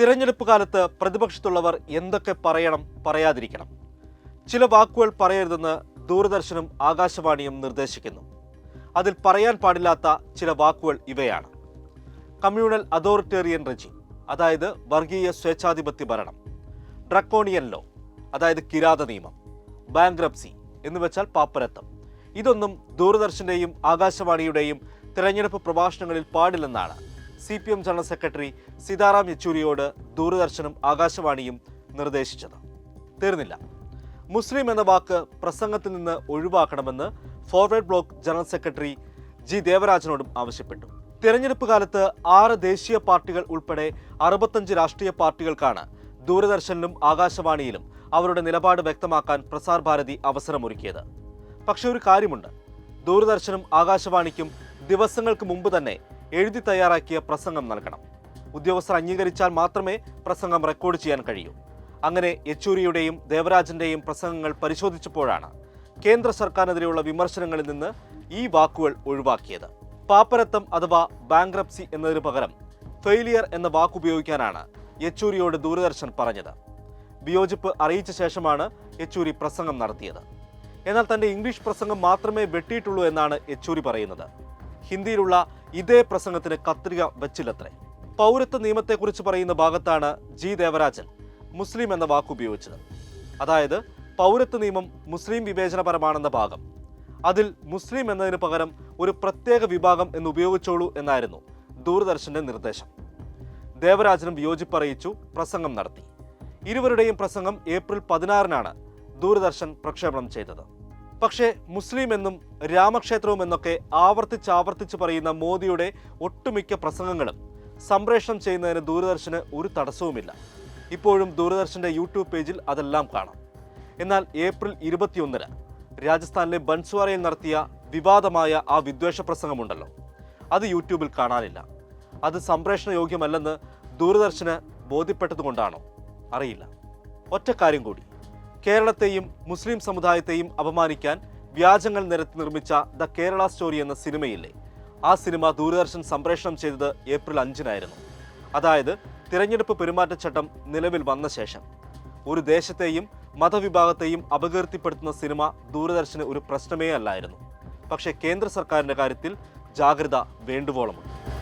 തിരഞ്ഞെടുപ്പ് കാലത്ത് പ്രതിപക്ഷത്തുള്ളവർ എന്തൊക്കെ പറയണം പറയാതിരിക്കണം. ചില വാക്കുകൾ പറയരുതെന്ന് ദൂരദർശനും ആകാശവാണിയും നിർദ്ദേശിക്കുന്നു. അതിൽ പറയാൻ പാടില്ലാത്ത ചില വാക്കുകൾ ഇവയാണ്. കമ്മ്യൂണൽ അതോറിറ്റേറിയൻ റെജി അതായത് വർഗീയ സ്വേച്ഛാധിപത്യ ഭരണം. ഡ്രക്കോണിയൻ ലോ അതായത് കിരാത നിയമം. ബാങ്ക്രപ്സി എന്ന് വെച്ചാൽ പാപ്പരത്വം ഇതൊന്നും ദൂരദർശന്റെയും ആകാശവാണിയുടെയും തിരഞ്ഞെടുപ്പ് പ്രഭാഷണങ്ങളിൽ പാടില്ലെന്നാണ് C P M general secretary Sitaram യെച്ചൂരിയോട് ദൂരദർശനും ആകാശവാണിയും നിർദ്ദേശിച്ചത്. തീർന്നില്ല. മുസ്ലിം എന്ന വാക്ക് പ്രസംഗത്തിൽ നിന്ന് ഒഴിവാക്കണമെന്ന് forward bloc general secretary G ദേവരാജനോടും ആവശ്യപ്പെട്ടു. തിരഞ്ഞെടുപ്പ് കാലത്ത് ആറ് ദേശീയ പാർട്ടികൾ ഉൾപ്പെടെ അറുപത്തഞ്ച് രാഷ്ട്രീയ പാർട്ടികൾക്കാണ് ദൂരദർശനിലും ആകാശവാണിയിലും അവരുടെ നിലപാട് വ്യക്തമാക്കാൻ പ്രസാർ ഭാരതി അവസരമൊരുക്കിയത്. പക്ഷേ ഒരു കാര്യമുണ്ട്. ദൂരദർശനും ആകാശവാണിക്കും ദിവസങ്ങൾക്ക് മുമ്പ് തന്നെ എഴുതി തയ്യാറാക്കിയ പ്രസംഗം നൽകണം. ഉദ്യോഗസ്ഥർ അംഗീകരിച്ചാൽ മാത്രമേ പ്രസംഗം റെക്കോർഡ് ചെയ്യാൻ കഴിയൂ. അങ്ങനെ യെച്ചൂരിയുടെയും ദേവരാജന്റെയും പ്രസംഗങ്ങൾ പരിശോധിച്ചപ്പോഴാണ് കേന്ദ്ര സർക്കാരിനെതിരെയുള്ള വിമർശനങ്ങളിൽ നിന്ന് ഈ വാക്കുകൾ ഒഴിവാക്കിയത്. പാപ്പരത്തം അഥവാ ബാങ്ക്രപ്സി എന്നതിന് പകരം ഫെയിലിയർ എന്ന വാക്കുപയോഗിക്കാനാണ് യെച്ചൂരിയോട് ദൂരദർശൻ പറഞ്ഞത്. വിയോജിപ്പ് അറിയിച്ച ശേഷമാണ് യെച്ചൂരി പ്രസംഗം നടത്തിയത്. എന്നാൽ തന്റെ ഇംഗ്ലീഷ് പ്രസംഗം മാത്രമേ വെട്ടിയിട്ടുള്ളൂ എന്നാണ് യെച്ചൂരി പറയുന്നത്. ഹിന്ദിയിലുള്ള ഇതേ പ്രസംഗത്തിന് കത്രിക വെച്ചില്ലത്രേ. പൗരത്വ നിയമത്തെക്കുറിച്ച് പറയുന്ന ഭാഗത്താണ് ജി ദേവരാജൻ മുസ്ലിം എന്ന വാക്ക് ഉപയോഗിച്ചത്. അതായത് പൗരത്വ നിയമം മുസ്ലിം വിവേചനപരമാണെന്ന ഭാഗം. അതിൽ മുസ്ലിം എന്നതിന് പകരം ഒരു പ്രത്യേക വിഭാഗം എന്ന് ഉപയോഗിച്ചോളൂ എന്നായിരുന്നു ദൂരദർശന്റെ നിർദ്ദേശം. ദേവരാജനും വിയോജിപ്പറിയിച്ചു പ്രസംഗം നടത്തി. ഇരുവരുടെയും പ്രസംഗം ഏപ്രിൽ പതിനാറിനാണ് ദൂരദർശൻ പ്രക്ഷേപണം ചെയ്തത്. പക്ഷേ മുസ്ലിം എന്നും രാമക്ഷേത്രവും എന്നൊക്കെ ആവർത്തിച്ച് ആവർത്തിച്ച് പറയുന്ന മോദിയുടെ ഒട്ടുമിക്ക പ്രസംഗങ്ങളും സംപ്രേഷണം ചെയ്യുന്നതിന് ദൂരദർശന് ഒരു തടസ്സവുമില്ല. ഇപ്പോഴും ദൂരദർശന്റെ യൂട്യൂബ് പേജിൽ അതെല്ലാം കാണാം. എന്നാൽ ഏപ്രിൽ ഇരുപത്തിയൊന്നിന് രാജസ്ഥാനിലെ ബൻസ്വാറയിൽ നടത്തിയ വിവാദമായ ആ വിദ്വേഷ പ്രസംഗമുണ്ടല്ലോ. അത് യൂട്യൂബിൽ കാണാനില്ല. അത് സംപ്രേഷണ യോഗ്യമല്ലെന്ന് ദൂരദർശന് ബോധ്യപ്പെട്ടതുകൊണ്ടാണോ? അറിയില്ല. ഒറ്റ കാര്യം കൂടി. കേരളത്തെയും മുസ്ലിം സമുദായത്തെയും അപമാനിക്കാൻ വ്യാജങ്ങൾ നിരത്തി നിർമ്മിച്ച ദ കേരള സ്റ്റോറി എന്ന സിനിമയില്ലേ? ആ സിനിമ ദൂരദർശൻ സംപ്രേഷണം ചെയ്തത് ഏപ്രിൽ അഞ്ചിനായിരുന്നു. അതായത് തിരഞ്ഞെടുപ്പ് പെരുമാറ്റച്ചട്ടം നിലവിൽ വന്ന ശേഷം. ഒരു ദേശത്തെയും മതവിഭാഗത്തെയും അപകീർത്തിപ്പെടുത്തുന്ന സിനിമ ദൂരദർശന് ഒരു പ്രശ്നമേ അല്ലായിരുന്നു. പക്ഷേ കേന്ദ്ര സർക്കാരിന്റെ കാര്യത്തിൽ ജാഗ്രത വേണ്ടുവോളമുണ്ട്.